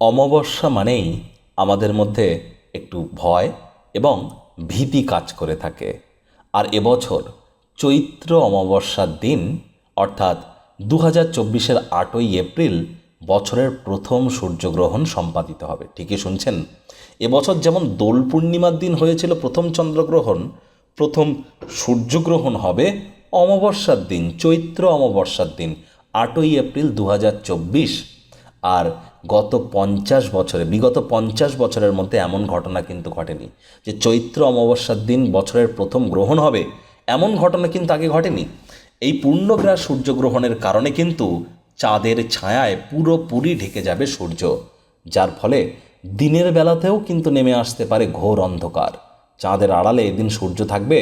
অমাবস্যা মানেই আমাদের মধ্যে একটু ভয় এবং ভীতি কাজ করে থাকে। আর এবছর চৈত্র অমাবস্যার দিন, অর্থাৎ দু হাজার চব্বিশের আটই এপ্রিল বছরের প্রথম সূর্যগ্রহণ সম্পাদিত হবে। ঠিকই শুনছেন? এবছর যেমন দোল পূর্ণিমার দিন হয়েছিল প্রথম চন্দ্রগ্রহণ, প্রথম সূর্যগ্রহণ হবে অমাবস্যার দিন, চৈত্র অমাবস্যার দিন, আটই এপ্রিল দু হাজার চব্বিশ। আর গত পঞ্চাশ বছরে, বিগত পঞ্চাশ বছরের মধ্যে এমন ঘটনা কিন্তু ঘটেনি যে চৈত্র অমাবস্যার দিন বছরের প্রথম গ্রহণ হবে, এমন ঘটনা কিন্তু আগে ঘটেনি। এই পূর্ণগ্রাস সূর্যগ্রহণের কারণে কিন্তু চাঁদের ছায়ায় পুরোপুরি ঢেকে যাবে সূর্য, যার ফলে দিনের বেলাতেও কিন্তু নেমে আসতে পারে ঘোর অন্ধকার। চাঁদের আড়ালে এদিন সূর্য থাকবে,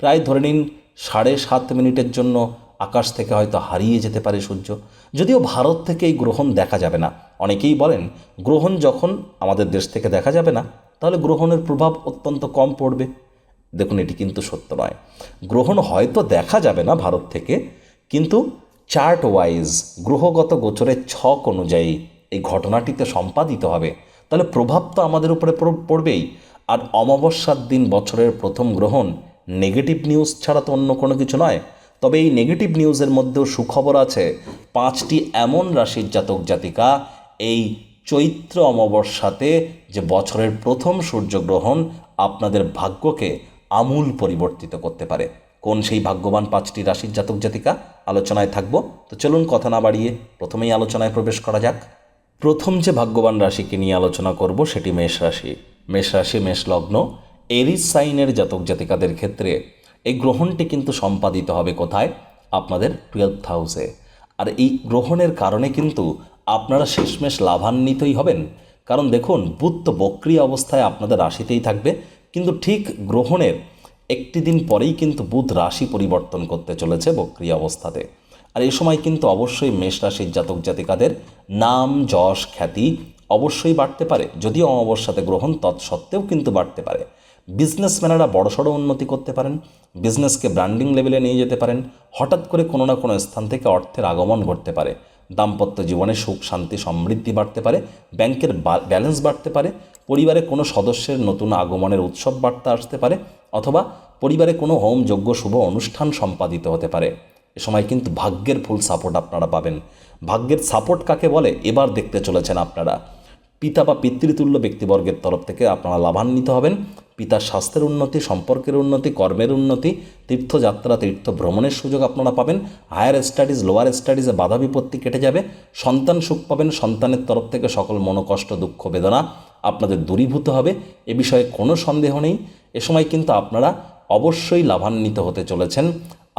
প্রায় ধরে নিন সাড়ে সাত মিনিটের জন্য আকাশ থেকে হয়তো হারিয়ে যেতে পারে সূর্য। যদিও ভারত থেকে এই গ্রহণ দেখা যাবে না। অনেকেই বলেন, গ্রহণ যখন আমাদের দেশ থেকে দেখা যাবে না, তাহলে গ্রহণের প্রভাব অত্যন্ত কম পড়বে। দেখুন, এটি কিন্তু সত্য নয়। গ্রহণ হয়তো দেখা যাবে না ভারত থেকে, কিন্তু চার্ট ওয়াইজ গ্রহগত গোচরের ছক অনুযায়ী এই ঘটনাটিতে সম্পাদিত হবে। তাহলে প্রভাব তো আমাদের উপরে পড়বেই। আর অমাবস্যার দিন বছরের প্রথম গ্রহণ, নেগেটিভ নিউজ ছাড়া তো অন্য কোনো কিছু নয়। তবে এই নেগেটিভ নিউজের মধ্যেও সুখবর আছে, পাঁচটি এমন রাশির জাতক জাতিকা এই চৈত্র অমাবস্যাতে যে বছরের প্রথম সূর্যগ্রহণ আপনাদের ভাগ্যকে আমূল পরিবর্তিত করতে পারে। কোন সেই ভাগ্যবান পাঁচটি রাশির জাতক জাতিকা? আলোচনায় থাকব। তো চলুন কথা না বাড়িয়ে প্রথমেই আলোচনায় প্রবেশ করা যাক। প্রথম যে ভাগ্যবান রাশিকে নিয়ে আলোচনা করব সেটি মেষ রাশি। মেষ রাশি, মেষ লগ্ন, এরিস সাইনের জাতক জাতিকাদের ক্ষেত্রে এই গ্রহণটি কিন্তু সম্পাদিত হবে কোথায়? আপনাদের টুয়েলভ হাউসে আর এই গ্রহণের কারণে কিন্তু আপনারা শেষমেশ লাভান্বিতই হবেন। কারণ দেখুন, বুধ তো বক্রি অবস্থায় আপনাদের রাশিতেই থাকবে। কিন্তু ঠিক গ্রহণের একটি দিন পরেই কিন্তু বুধ রাশি পরিবর্তন করতে চলেছে বক্রি অবস্থাতে। আর এই সময় কিন্তু অবশ্যই মেষ রাশির জাতক জাতিকাদের নাম, যশ, খ্যাতি অবশ্যই বাড়তে পারে। যদিও অমাবস্যাতে গ্রহণ তৎসত্ত্বেও কিন্তু বাড়তে পারে। বিজনেসম্যানেরা বড়সড় উন্নতি করতে পারেন, বিজনেসকে ব্র্যান্ডিং লেভেলে নিয়ে যেতে পারেন, হঠাৎ করে কোনো না কোনো স্থান থেকে অর্থের আগমন ঘটতে পারে, দাম্পত্য জীবনে সুখ, শান্তি, সমৃদ্ধি বাড়তে পারে, ব্যাংকের ব্যালেন্স বাড়তে পারে, পরিবারে কোনো সদস্যের নতুন আগমনের উৎসব বার্তা আসতে পারে, অথবা পরিবারে কোনো হোম, যজ্ঞ, শুভ অনুষ্ঠান সম্পাদিত হতে পারে। এ সময় কিন্তু ভাগ্যের ফুল সাপোর্ট আপনারা পাবেন। ভাগ্যের সাপোর্ট কাকে বলে? এবার দেখতে চলেছেন আপনারা। পিতা বা পিতৃতুল্য ব্যক্তিবর্গের তরফ থেকে আপনারা লাভান্বিত হবেন। পিতার স্বাস্থ্যের উন্নতি, সম্পর্কের উন্নতি, কর্মের উন্নতি, তীর্থযাত্রা তীর্থ ভ্রমণের সুযোগ আপনারা পাবেন। হায়ার স্টাডিজ, লোয়ার স্টাডিজে বাধা বিপত্তি কেটে যাবে। সন্তান সুখ পাবেন, সন্তানের তরফ থেকে সকল মনোকষ্ট, দুঃখ, বেদনা আপনাদের দূরীভূত হবে। এ বিষয়ে কোনো সন্দেহ নেই। এ সময় কিন্তু আপনারা অবশ্যই লাভান্বিত হতে চলেছেন।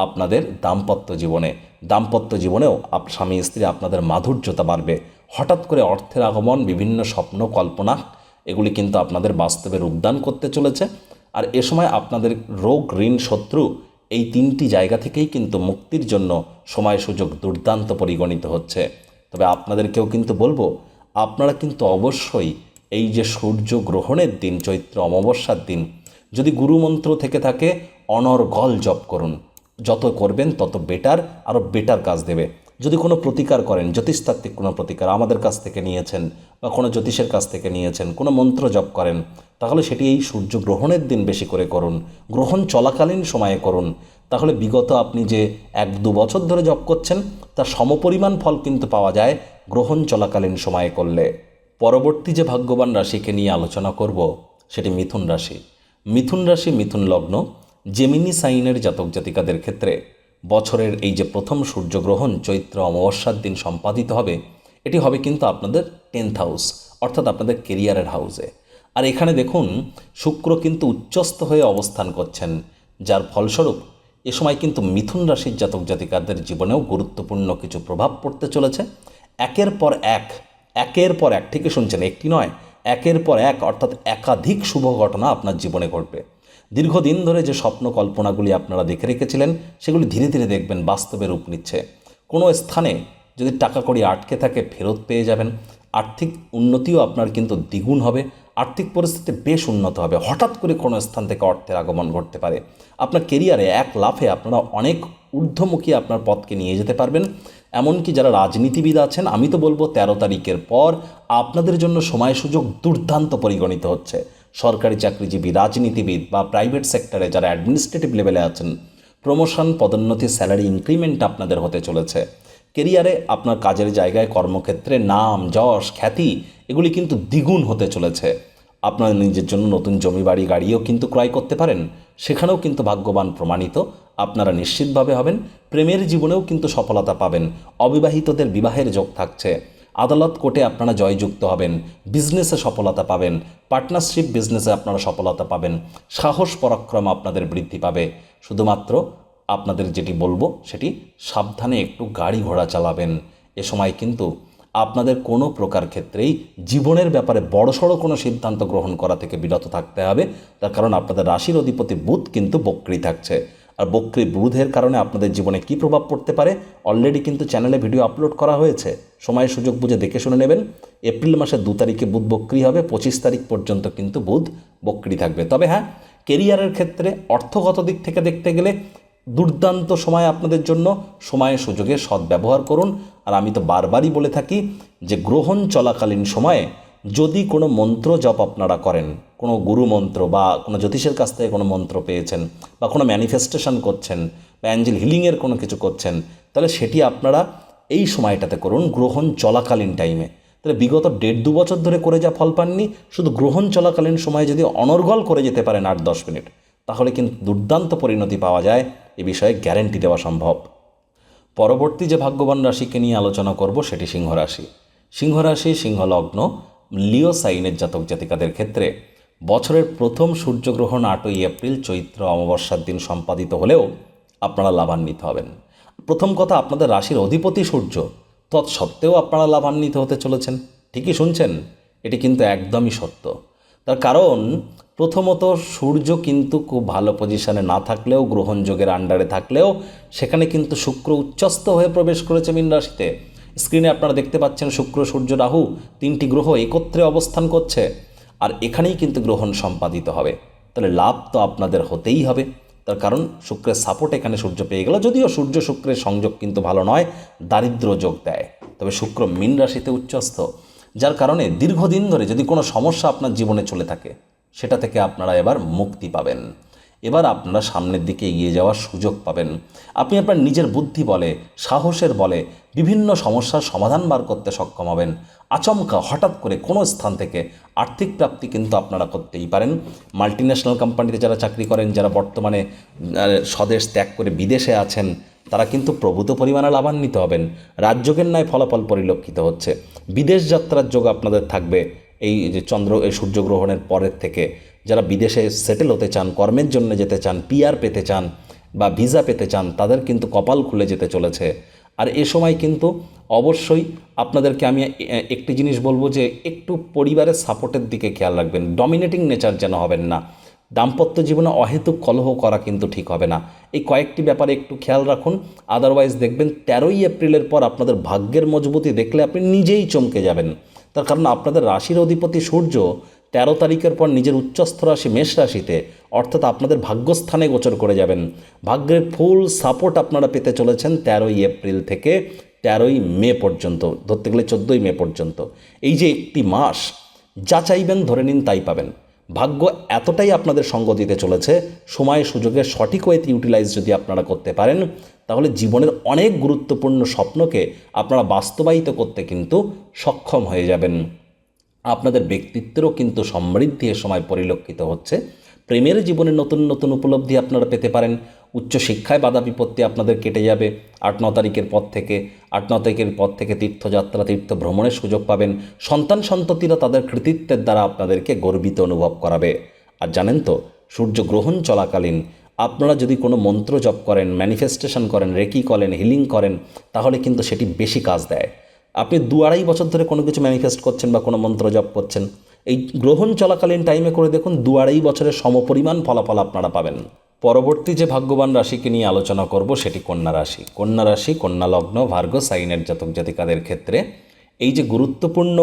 আপনাদের দাম্পত্য জীবনে। দাম্পত্য জীবনেও আপ, স্বামী, স্ত্রী আপনাদের মাধুর্যতা বাড়বে। হঠাৎ করে অর্থের আগমন, বিভিন্ন স্বপ্ন, কল্পনা, এগুলি কিন্তু আপনাদের বাস্তবে রূপদান করতে চলেছে। আর এ সময় আপনাদের রোগ, ঋণ, শত্রু এই তিনটি জায়গা থেকেই কিন্তু মুক্তির জন্য সময়, সুযোগ, দুর্দান্ত পরিগণিত হচ্ছে। তবে আপনাদেরকেও কিন্তু বলব, আপনারা কিন্তু অবশ্যই এই যে সূর্য গ্রহণের দিন, চৈত্র অমাবস্যার দিন, যদি গুরুমন্ত্র থেকে থাকে, অনর্গল জপ করুন। যত করবেন, তত বেটার আরও বেটার কাজ দেবে। যদি কোনো প্রতিকার করেন, জ্যোতিষতাত্ত্বিক কোনো প্রতিকার আমাদের কাছ থেকে নিয়েছেন বা কোনো জ্যোতিষের কাছ থেকে নিয়েছেন, কোনো মন্ত্র জপ করেন, তাহলে সেটি এই সূর্য গ্রহণের দিন বেশি করে করুন। গ্রহণ চলাকালীন সময়ে করুন। তাহলে বিগত আপনি যে এক দু বছর ধরে জপ করছেন, তার সমপরিমাণ ফল কিন্তু পাওয়া যায় গ্রহণ চলাকালীন সময়ে করলে। পরবর্তী যে ভাগ্যবান রাশিকে নিয়ে আলোচনা করব, সেটি মিথুন রাশি। মিথুন রাশি মিথুন লগ্ন। জেমিনি সাইনের জাতক জাতিকাদের ক্ষেত্রে বছরের এই যে প্রথম সূর্যগ্রহণ চৈত্র অমাবস্যার দিন সম্পাদিত হবে, এটি হবে কিন্তু আপনাদের টেন্থ হাউস অর্থাৎ আপনাদের কেরিয়ারের হাউসে আর এখানে দেখুন, শুক্র কিন্তু উচ্চস্থ হয়ে অবস্থান করছেন, যার ফলস্বরূপ এ সময় কিন্তু মিথুন রাশির জাতক জাতিকাদের জীবনেও গুরুত্বপূর্ণ কিছু প্রভাব পড়তে চলেছে। একের পর এক, একের পর এক, ঠিকই শুনছেন, একটি নয়, একের পর এক, অর্থাৎ একাধিক শুভ ঘটনা আপনার জীবনে ঘটবে। দীর্ঘদিন ধরে যে স্বপ্ন কল্পনাগুলি আপনারা দেখে রেখেছিলেন, সেগুলি ধীরে ধীরে দেখবেন বাস্তবে রূপ নিচ্ছে। কোনো স্থানে যদি টাকা কড়ি আটকে থাকে, ফেরত পেয়ে যাবেন। আর্থিক উন্নতিও আপনার কিন্তু দ্বিগুণ হবে। আর্থিক পরিস্থিতি বেশ উন্নত হবে। হঠাৎ করে কোনো স্থান থেকে অর্থের আগমন ঘটতে পারে। আপনার কেরিয়ারে এক লাফে আপনারা অনেক ঊর্ধ্বমুখী আপনার পথকে নিয়ে যেতে পারবেন। এমনকি যারা রাজনীতিবিদ আছেন, আমি তো বলব তেরো তারিখের পর আপনাদের জন্য সময় সুযোগ দুর্দান্ত পরিগণিত হচ্ছে। সরকারি চাকরিজীবী, রাজনীতিবিদ বা প্রাইভেট সেক্টরে যারা অ্যাডমিনিস্ট্রেটিভ লেভেলে আছেন প্রমোশন পদোন্নতি স্যালারি ইনক্রিমেন্ট আপনাদের হতে চলেছে। কেরিয়ারে আপনার কাজের জায়গায় কর্মক্ষেত্রে নাম, যশ, খ্যাতি, এগুলি কিন্তু দ্বিগুণ হতে চলেছে। আপনার নিজের জন্য নতুন জমি, বাড়ি, গাড়িও কিন্তু ক্রয় করতে পারেন। সেখানেও কিন্তু ভাগ্যবান প্রমাণিত। আপনারা নিশ্চিতভাবে হবেন, প্রেমের জীবনেও কিন্তু সফলতা পাবেন। অবিবাহিতদের বিবাহের যোগ থাকছে। আদালত কোর্টে আপনারা জয়যুক্ত হবেন বিজনেসে সফলতা পাবেন পার্টনারশিপ বিজনেসে আপনারা সফলতা পাবেন, সাহস, পরাক্রম আপনাদের বৃদ্ধি পাবে। শুধুমাত্র আপনাদের যেটি বলব, সেটি সাবধানে একটু গাড়ি ঘোড়া চালাবেন। এ সময় কিন্তু আপনাদের কোনো প্রকার ক্ষেত্রেই জীবনের ব্যাপারে বড়সড় কোনো সিদ্ধান্ত গ্রহণ করা থেকে বিরত থাকতে হবে। তার কারণ আপনাদের রাশির অধিপতি বুধ কিন্তু বক্রি থাকছে। আর বক্রি বুধের কারণে আপনাদের জীবনে কী প্রভাব পড়তে পারে অলরেডি কিন্তু চ্যানেলে ভিডিও আপলোড করা হয়েছে। সময় সুযোগ বুঝে দেখে শুনে নেবেন। এপ্রিল মাসের দু তারিখে বুধ বক্রি হবে, পঁচিশ তারিখ পর্যন্ত কিন্তু বুধ বক্রি থাকবে। তবে হ্যাঁ কেরিয়ারের ক্ষেত্রে অর্থগত দিক থেকে দেখতে গেলে দুর্দান্ত সময় আপনাদের জন্য। সময় সুযোগের সদ্ব্যবহার করুন। আর আমি তো বারবারই বলে থাকি যে গ্রহণ চলাকালীন সময়ে যদি কোনো মন্ত্র জপ আপনারা করেন, কোনো গুরু মন্ত্র বা কোনো জ্যোতিষের কাছ থেকে কোনো মন্ত্র পেয়েছেন বা কোনো ম্যানিফেস্টেশন করছেন বা অ্যাঞ্জেল হিলিংয়ের কোনো কিছু করছেন, তাহলে সেটি আপনারা এই সময়টাতে করুন, গ্রহণ চলাকালীন টাইমে তাহলে বিগত দেড় দু বছর ধরে করে যা ফল পাননি, শুধু গ্রহণ চলাকালীন সময়ে যদি অনর্গল করে যেতে পারেন আট দশ মিনিট, তাহলে কিন্তু দুর্দান্ত পরিণতি পাওয়া যায়, এ বিষয়ে গ্যারেন্টি দেওয়া সম্ভব। পরবর্তী যে ভাগ্যবান রাশিকে নিয়ে আলোচনা করব, সেটি সিংহ রাশি সিংহ রাশি সিংহ লগ্ন লিও সাইনের জাতক জাতিকাদের ক্ষেত্রে বছরের প্রথম সূর্যগ্রহণ আটই এপ্রিল চৈত্র অমাবস্যার দিন সম্পাদিত হলেও আপনারা লাভান্বিত হবেন। প্রথম কথা, আপনাদের রাশির অধিপতি সূর্য। তৎসত্ত্বেও আপনারা লাভান্বিত হতে চলেছেন। ঠিকই শুনছেন, এটি কিন্তু একদমই সত্য। তার কারণ, প্রথমত সূর্য কিন্তু খুব ভালো পজিশনে না থাকলেও গ্রহণযোগের আন্ডারে থাকলেও, সেখানে কিন্তু শুক্র উচ্চস্থ হয়ে প্রবেশ করেছে মীন রাশিতে। স্ক্রিনে আপনারা দেখতে পাচ্ছেন শুক্র, সূর্য, রাহু তিনটি গ্রহ একত্রে অবস্থান করছে। আর এখানেই কিন্তু গ্রহণ সম্পাদিত হবে। তাহলে লাভ তো আপনাদের হতেই হবে। তার কারণ শুক্রের সাপোর্ট এখানে সূর্য পেয়ে গেল। যদিও সূর্য শুক্রের সংযোগ কিন্তু ভালো নয়, দারিদ্র যোগ দেয়। তবে শুক্র মীন রাশিতে উচ্চস্থ, যার কারণে দীর্ঘদিন ধরে যদি কোনো সমস্যা আপনার জীবনে চলে থাকে, সেটা থেকে আপনারা এবার মুক্তি পাবেন। এবার আপনারা সামনের দিকে এগিয়ে যাওয়ার সুযোগ পাবেন। আপনি আপনার নিজের বুদ্ধি বলে, সাহসের বলে বিভিন্ন সমস্যার সমাধান বার করতে সক্ষম হবেন। আচমকা হঠাৎ করে কোনো স্থান থেকে আর্থিক প্রাপ্তি কিন্তু আপনারা করতেই পারেন। মাল্টি ন্যাশনাল কোম্পানিতে যারা চাকরি করেন, যারা বর্তমানে স্বদেশ ত্যাগ করে বিদেশে আছেন, তারা কিন্তু প্রভূত পরিমাণে লাভান্বিত হবেন। রাজযোগের ন্যায় ফলাফল পরিলক্ষিত হচ্ছে। বিদেশ যাত্রার যোগ আপনাদের থাকবে। এই যে চন্দ্র, এই সূর্যগ্রহণের পরের থেকে যারা বিদেশে সেটেল হতে চান, কর্মের জন্য যেতে চান পিআর পেতে চান বা ভিসা পেতে চান, তাদের কিন্তু কপাল খুলে যেতে চলেছে। আর এ সময় কিন্তু অবশ্যই আপনাদেরকে আমি একটি জিনিস বলব যে একটু পরিবারের সাপোর্টের দিকে খেয়াল রাখবেন। ডমিনেটিং নেচার যেন হবেন না। দাম্পত্য জীবনে অহেতুক কলহ করা কিন্তু ঠিক হবে না। এই কয়েকটি ব্যাপারে একটু খেয়াল রাখুন। আদারওয়াইজ দেখবেন তেরোই এপ্রিলের পর আপনাদের ভাগ্যের মজবুতি দেখলে আপনি নিজেই চমকে যাবেন। তার কারণ আপনাদের রাশির অধিপতি সূর্য তেরো তারিখের পর নিজের উচ্চস্থ রাশি মেষ রাশিতে, অর্থাৎ আপনাদের ভাগ্যস্থানে গোচর করে যাবেন। ভাগ্যের ফুল সাপোর্ট আপনারা পেতে চলেছেন তেরোই এপ্রিল থেকে তেরোই মে পর্যন্ত, ধরতে গেলে চোদ্দোই মে পর্যন্ত। এই যে একটি মাস, যা চাইবেন ধরে নিন তাই পাবেন। ভাগ্য এতটাই আপনাদের সঙ্গ দিতে চলেছে, সময় সুযোগের সঠিক ওয়েতে ইউটিলাইজ যদি আপনারা করতে পারেন, তাহলে জীবনের অনেক গুরুত্বপূর্ণ স্বপ্নকে আপনারা বাস্তবায়িত করতে কিন্তু সক্ষম হয়ে যাবেন। আপনাদের ব্যক্তিত্বেরও কিন্তু সমৃদ্ধি এ সময় পরিলক্ষিত হচ্ছে। প্রেমের জীবনে নতুন নতুন উপলব্ধি আপনারা পেতে পারেন। উচ্চশিক্ষায় বাধা বিপত্তি আপনাদের কেটে যাবে। আট ন তারিখের পর থেকে, আট ন তারিখের পর থেকে তীর্থযাত্রা তীর্থ ভ্রমণের সুযোগ পাবেন। সন্তান সন্ততিরা তাদের কৃতিত্বের দ্বারা আপনাদেরকে গর্বিত অনুভব করাবে। আর জানেন তো সূর্য গ্রহণ চলাকালীন আপনারা যদি কোনো মন্ত্র জপ করেন ম্যানিফেস্টেশন করেন, রেকি করেন হিলিং করেন, তাহলে কিন্তু সেটি বেশি কাজ দেয়। আপনি দু আড়াই বছর ধরে কোনো কিছু ম্যানিফেস্ট করছেন বা কোনো মন্ত্র জপ করছেন, এই গ্রহণ চলাকালীন টাইমে করে দেখুন দু আড়াই বছরের সমপরিমাণ ফলাফল আপনারা পাবেন। পরবর্তী যে ভাগ্যবান রাশিকে নিয়ে আলোচনা করব সেটি কন্যা রাশি। কন্যা রাশি, কন্যা লগ্ন, ভার্গ, সাইনের জাতক জাতিকাদের ক্ষেত্রে এই যে গুরুত্বপূর্ণ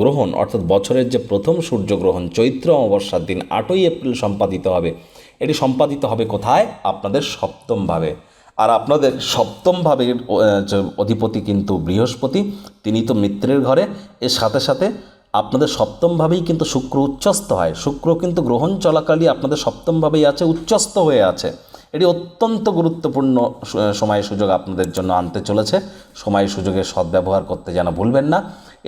গ্রহণ, অর্থাৎ বছরের যে প্রথম সূর্যগ্রহণ চৈত্র অমাবস্যার দিন আটই এপ্রিল সম্পাদিত হবে। এটি সম্পাদিত হবে কোথায়? আপনাদের সপ্তমভাবে আর আপনাদের সপ্তম ভাবের অধিপতি কিন্তু বৃহস্পতি, তিনি তো মিত্রের ঘরে। এর সাথে সাথে আপনাদের সপ্তমভাবেই কিন্তু শুক্র উচ্চস্ত হয়। শুক্র কিন্তু গ্রহণ চলাকালীন আপনাদের সপ্তমভাবেই আছে উচ্চস্ত হয়ে আছে। এটি অত্যন্ত গুরুত্বপূর্ণ সময় সুযোগ আপনাদের জন্য আনতে চলেছে। সময় সুযোগের সদ্ব্যবহার করতে যেন ভুলবেন না।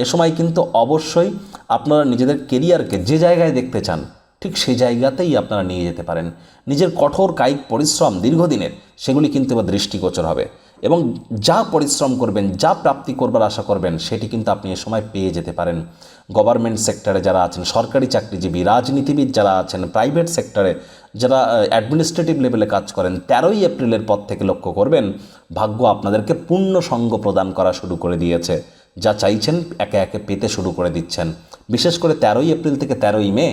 এ সময় কিন্তু অবশ্যই আপনারা নিজেদের কেরিয়ারকে যে জায়গায় দেখতে চান ঠিক সেই জায়গাতেই আপনারা নিয়ে যেতে পারেন। নিজের কঠোর, কায়িক পরিশ্রম দীর্ঘদিনের, সেগুলি কিন্তু এবার দৃষ্টিগোচর হবে। এবং যা পরিশ্রম করবেন, যা প্রাপ্তি করবার আশা করবেন, সেটি কিন্তু আপনি এ সময় পেয়ে যেতে পারেন। গভর্নমেন্ট সেক্টরে যারা আছেন, সরকারি চাকরিজীবী, রাজনীতিবিদ যারা আছেন, প্রাইভেট সেক্টরে যারা অ্যাডমিনিস্ট্রেটিভ লেভেলে কাজ করেন, তেরোই এপ্রিলের পর থেকে লক্ষ্য করবেন, ভাগ্য আপনাদেরকে পূর্ণ সঙ্গ প্রদান করা শুরু করে দিয়েছে। যা চাইছেন একে একে পেতে শুরু করে দিচ্ছেন। বিশেষ করে তেরোই এপ্রিল থেকে তেরোই মে,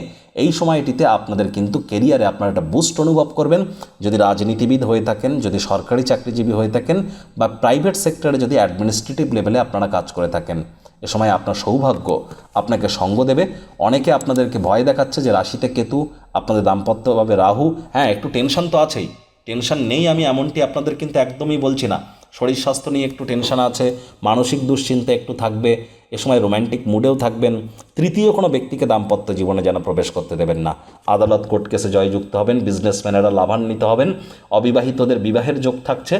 এই সময়টিতে আপনাদের কিন্তু কেরিয়ারে আপনারা একটা বুস্ট অনুভব করবেন। যদি রাজনীতিবিদ হয়ে থাকেন, যদি সরকারি চাকরিজীবী হয়ে থাকেন বা প্রাইভেট সেক্টরে যদি অ্যাডমিনিস্ট্রেটিভ লেভেলে আপনারা কাজ করে থাকেন, এ সময় আপনার সৌভাগ্য আপনাকে সঙ্গ দেবে। অনেকে আপনাদেরকে ভয় দেখাচ্ছে যে রাশিতে কেতু, আপনাদের দাম্পত্যভাবে রাহু। হ্যাঁ একটু টেনশন তো আছেই। টেনশন নেই আমি এমনটি আপনাদের কিন্তু একদমই বলছি না। শরীর স্বাস্থ্য নিয়ে একটু টেনশন আছে, মানসিক দুশ্চিন্তা একটু থাকবে, এ সময় রোম্যান্টিক মুডেও থাকবেন, তৃতীয় কোনো ব্যক্তিকে দাম্পত্য জীবনে যেন প্রবেশ করতে দেবেন না। আদালত কোর্ট কেসে জয়যুক্ত হবেন বিজনেসম্যানেরা লাভান্বিত হবেন, অবিবাহিতদের বিবাহের যোগ থাকছে,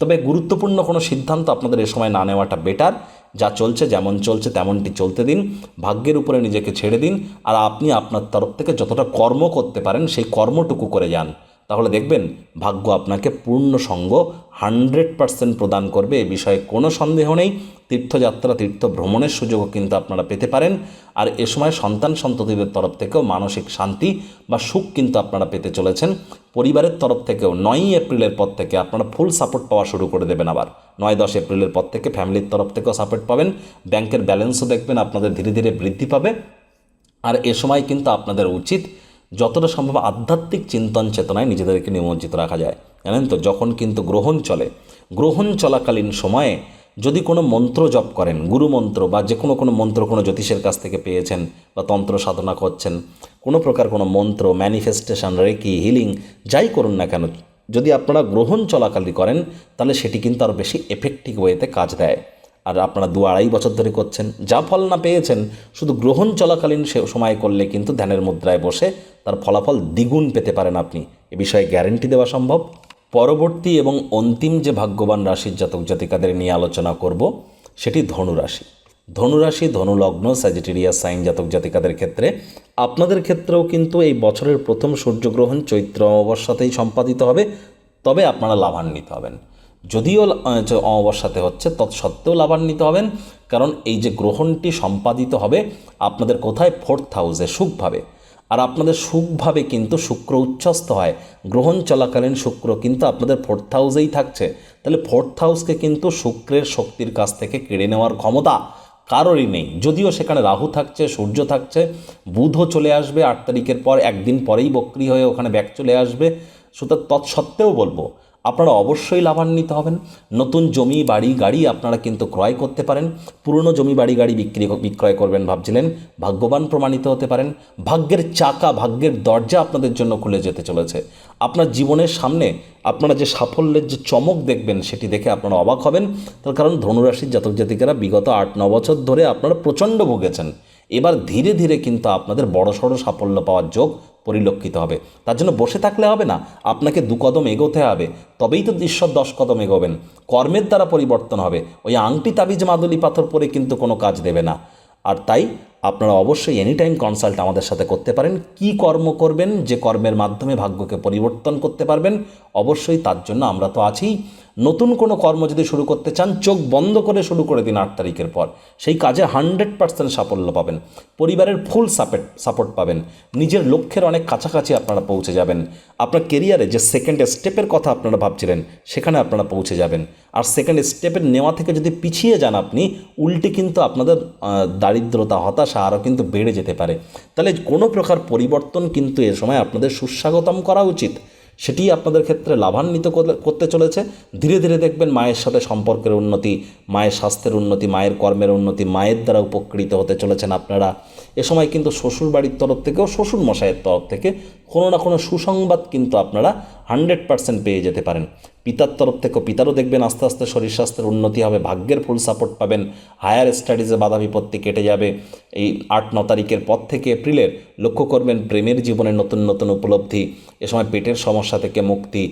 তবে গুরুত্বপূর্ণ কোনো সিদ্ধান্ত আপনাদের এ সময় না নেওয়াটা বেটার যা চলছে যেমন চলছে, তেমনটি চলতে দিন, ভাগ্যের উপরে নিজেকে ছেড়ে দিন, আর আপনি আপনার তরফ থেকে যতটা কর্ম করতে পারেন, সেই কর্মটুকু করে যান। তাহলে দেখবেন ভাগ্য আপনাকে পূর্ণ সঙ্গ হান্ড্রেড পার্সেন্ট প্রদান করবে। এ বিষয়ে কোনো সন্দেহ নেই। তীর্থযাত্রা তীর্থ ভ্রমণের সুযোগও কিন্তু আপনারা পেতে পারেন। আর এ সময় সন্তান সন্ততিদের তরফ থেকেও মানসিক শান্তি বা সুখ কিন্তু আপনারা পেতে চলেছেন। পরিবারের তরফ থেকেও নয়ই এপ্রিলের পর থেকে আপনারা ফুল সাপোর্ট পাওয়া শুরু করে দেবেন আবার। নয় দশ এপ্রিলের পর থেকে ফ্যামিলির তরফ থেকেও সাপোর্ট পাবেন। ব্যাংকের ব্যালেন্সও দেখবেন আপনাদের ধীরে ধীরে বৃদ্ধি পাবে। আর এ সময় কিন্তু আপনাদের উচিত যতটা সম্ভব আধ্যাত্মিক চিন্তন চেতনায় নিজেদেরকে নিমজ্জিত রাখা যায়। জানেন তো? যখন কিন্তু গ্রহণ চলে, গ্রহণ চলাকালীন সময়ে যদি কোনো মন্ত্র জপ করেন, গুরু মন্ত্র বা যে কোনো কোনো মন্ত্র কোনো জ্যোতিষের কাছ থেকে পেয়েছেন বা তন্ত্র সাধনা করছেন, কোনো প্রকার কোনো মন্ত্র ম্যানিফেস্টেশন রেকি হিলিং যাই করুন না কেন, যদি আপনারা গ্রহণ চলাকালী করেন, তাহলে সেটি কিন্তু আরও বেশি এফেক্টিভ ওয়েতে কাজ দেয়। আর আপনারা দু আড়াই বছর ধরে করছেন, যা ফল না পেয়েছেন, শুধু গ্রহণ চলাকালীন সে সময় করলে কিন্তু ধ্যানের মুদ্রায় বসে তার ফলাফল দ্বিগুণ পেতে পারেন আপনি। এ বিষয়ে গ্যারেন্টি দেওয়া সম্ভব। পরবর্তী এবং অন্তিম যে ভাগ্যবান রাশির জাতক জাতিকাদের নিয়ে আলোচনা করব, সেটি ধনুরাশি ধনুরাশি ধনুলগ্ন স্যাজিটেরিয়াস সাইন জাতক জাতিকাদের ক্ষেত্রে আপনাদের ক্ষেত্রেও কিন্তু এই বছরের প্রথম সূর্যগ্রহণ চৈত্র অমাবস্যাতেই সম্পাদিত হবে, তবে আপনারা লাভান্বিত হবেন। যদিও অমাবস্যাতে হচ্ছে, তৎসত্ত্বেও লাভান্বিত হবেন। কারণ এই যে গ্রহণটি সম্পাদিত হবে, আপনাদের কোথায়? ফোর্থ হাউসে, সুখভাবে। আর আপনাদের সুখভাবে কিন্তু শুক্র উচ্ছ্বস্ত হয়। গ্রহণ চলাকালীন শুক্র কিন্তু আপনাদের ফোর্থ হাউসেই থাকছে। তাহলে ফোর্থ হাউসকে কিন্তু শুক্রের শক্তির কাছ থেকে কেড়ে নেওয়ার ক্ষমতা কারোরই নেই। যদিও সেখানে রাহু থাকছে, সূর্য থাকছে, বুধও চলে আসবে, আট তারিখের পর, একদিন পরেই বক্রি হয়ে ওখানে ব্যাক চলে আসবে। সুতরাং তৎসত্ত্বেও বলব আপনারা অবশ্যই লাভান্বিত হবেন। নতুন জমি, বাড়ি, গাড়ি আপনারা কিন্তু ক্রয় করতে পারেন। পুরনো জমি, বাড়ি, গাড়ি বিক্রি বিক্রয় করবেন ভাবছিলেন। ভাগ্যবান প্রমাণিত হতে পারেন। ভাগ্যের চাকা, ভাগ্যের দরজা আপনাদের জন্য খুলে যেতে চলেছে। আপনার জীবনের সামনে আপনারা যে সাফল্যের যে চমক দেখবেন, সেটি দেখে আপনারা অবাক হবেন। তার কারণ ধনুরাশির জাতক জাতিকারা বিগত আট, ন বছর ধরে আপনারা প্রচণ্ড ভুগেছেন। এবার ধীরে ধীরে কিন্তু আপনাদের বড় সড়ো সাফল্য পাওয়ার যোগ পরিলক্ষিত হবে। তার জন্য বসে থাকলে হবে না, আপনাকে দু কদম এগোতে হবে। তবেই তো ঈশ্বর দশ কদম এগোবেন। কর্মের দ্বারা পরিবর্তন হবে। ওই আংটি তাবিজ মাদুলি পাথর পরে কিন্তু কোনো কাজ দেবে না। আর তাই আপনারা অবশ্যই এনি টাইম কনসাল্ট আমাদের সাথে করতে পারেন। কি কর্ম করবেন, যে কর্মের মাধ্যমে ভাগ্যকে পরিবর্তন করতে পারবেন, অবশ্যই তার জন্য আমরা তো আছি। নতুন কোনো কর্ম যদি শুরু করতে চান, চোখ বন্ধ করে শুরু করে দিন আট তারিখের পর। সেই কাজে হান্ড্রেড পার্সেন্ট সাফল্য পাবেন। পরিবারের ফুল সাপোর্ট সাপোর্ট পাবেন। নিজের লক্ষ্যের অনেক কাছাকাছি আপনারা পৌঁছে যাবেন। আপনার কেরিয়ারে যে সেকেন্ড স্টেপের কথা আপনারা ভাবছিলেন, সেখানে আপনারা পৌঁছে যাবেন। আর সেকেন্ড স্টেপের নেওয়া থেকে যদি পিছিয়ে যান আপনি, উল্টে কিন্তু আপনাদের দারিদ্রতা, হতাশা আরও কিন্তু বেড়ে যেতে পারে। তাহলে কোনো প্রকার পরিবর্তন কিন্তু এ সময় আপনাদের সুস্বাগতম করা উচিত। সেটি আপনাদের ক্ষেত্রে লাভান্বিত করতে চলেছে। ধীরে ধীরে দেখবেন মায়ের সাথে সম্পর্কের উন্নতি, মায়ের স্বাস্থ্যের উন্নতি, মায়ের কর্মের উন্নতি, মায়ের দ্বারা উপকৃত হতে চলেছেন আপনারা। এ সময় কিন্তু শ্বশুর বাড়ির তরফ থেকেও শ্বশুর মশাইয়ের তরফ থেকে কোনো না কোনো সুসংবাদ কিন্তু আপনারা হান্ড্রেড পার্সেন্ট পেয়ে যেতে পারেন। পিতার তরফ থেকেও পিতারও দেখবেন আস্তে আস্তে শরীর স্বাস্থ্যের উন্নতি হবে, ভাগ্যের ফুল সাপোর্ট পাবেন হায়ার স্টাডিজে বাধা বিপত্তি কেটে যাবে। এই আট ন তারিখের পর থেকে এপ্রিলের লক্ষ্য করবেন প্রেমের জীবনে নতুন নতুন উপলব্ধি, এ সময় পেটের সমস্যা থেকে মুক্তি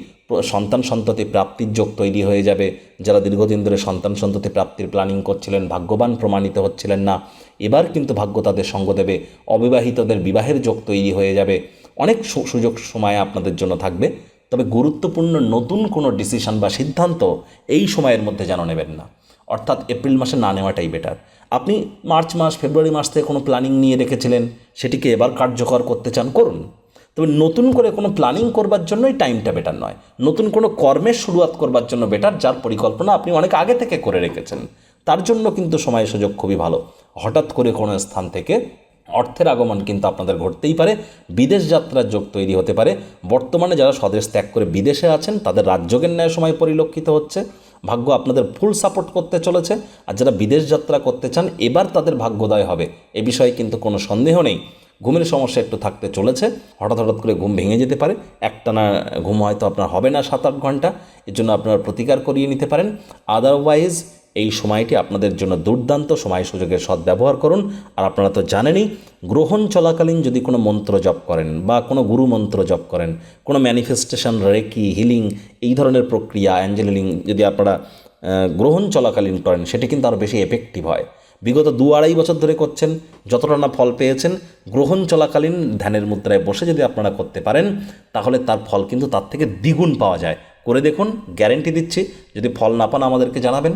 সন্তান সন্ততি প্রাপ্তির যোগ তৈরি হয়ে যাবে। যারা দীর্ঘদিন ধরে সন্তান সন্ততি প্রাপ্তির প্ল্যানিং করছিলেন, ভাগ্যবান প্রমাণিত হচ্ছিলেন না, এবার কিন্তু ভাগ্য তাদের সঙ্গ দেবে, অবিবাহিতদের বিবাহের যোগ তৈরি হয়ে যাবে। অনেক সুযোগ সময় আপনাদের জন্য থাকবে। তবে গুরুত্বপূর্ণ নতুন কোনো ডিসিশন বা সিদ্ধান্ত এই সময়ের মধ্যে যেন নেবেন না। অর্থাৎ এপ্রিল মাসে না নেওয়াটাই বেটার আপনি মার্চ মাস, ফেব্রুয়ারি মাস থেকে কোনো প্ল্যানিং নিয়ে রেখেছিলেন, সেটিকে এবার কার্যকর করতে চান, করুন। তবে নতুন করে কোনো প্ল্যানিং করবার জন্যই টাইমটা বেটার নয়। নতুন কোনো কর্মের শুরুয়াত করবার জন্য বেটার যার পরিকল্পনা আপনি অনেক আগে থেকে করে রেখেছেন। তার জন্য কিন্তু সময় সুযোগ খুবই ভালো। হঠাৎ করে কোনো স্থান থেকে অর্থের আগমন কিন্তু আপনাদের ঘটতেই পারে, বিদেশ যাত্রার যোগ তৈরি হতে পারে। বর্তমানে যারা স্বদেশ ত্যাগ করে বিদেশে আছেন, তাদের রাজ্যের ন্যায় সময় পরিলক্ষিত হচ্ছে। ভাগ্য আপনাদের ফুল সাপোর্ট করতে চলেছে, আর যারা বিদেশ যাত্রা করতে চান, এবার তাদের ভাগ্যোদয় হবে। এ বিষয়ে কিন্তু কোনো সন্দেহ নেই। ঘুমের সমস্যা একটু থাকতে চলেছে, হঠাৎ হঠাৎ করে ঘুম ভেঙে যেতে পারে। একটানা ঘুম হয়তো আপনার হবে না সাত আট ঘণ্টা, এর জন্য আপনারা প্রতিকার করিয়ে নিতে পারেন। আদারওয়াইজ এই সময়টি আপনাদের জন্য দুর্দান্ত সময় সুযোগের সদ্ব্যবহার করুন। আর আপনারা তো জানেনই, গ্রহণ চলাকালীন যদি কোনো মন্ত্র জপ করেন বা কোনো গুরু মন্ত্র জপ করেন, কোনো ম্যানিফেস্টেশন রেকি হিলিং এই ধরনের প্রক্রিয়া অ্যাঞ্জেল যদি আপনারা গ্রহণ চলাকালীন করেন, সেটি কিন্তু আরও বেশি এফেক্টিভ হয়। বিগত দু আড়াই বছর ধরে করছেন, যতটা না ফল পেয়েছেন, গ্রহণ চলাকালীন ধ্যানের মুদ্রায় বসে যদি আপনারা করতে পারেন, তাহলে তার ফল কিন্তু তার থেকে দ্বিগুণ পাওয়া যায়। করে দেখুন গ্যারেন্টি দিচ্ছি, যদি ফল না পান আমাদেরকে জানাবেন।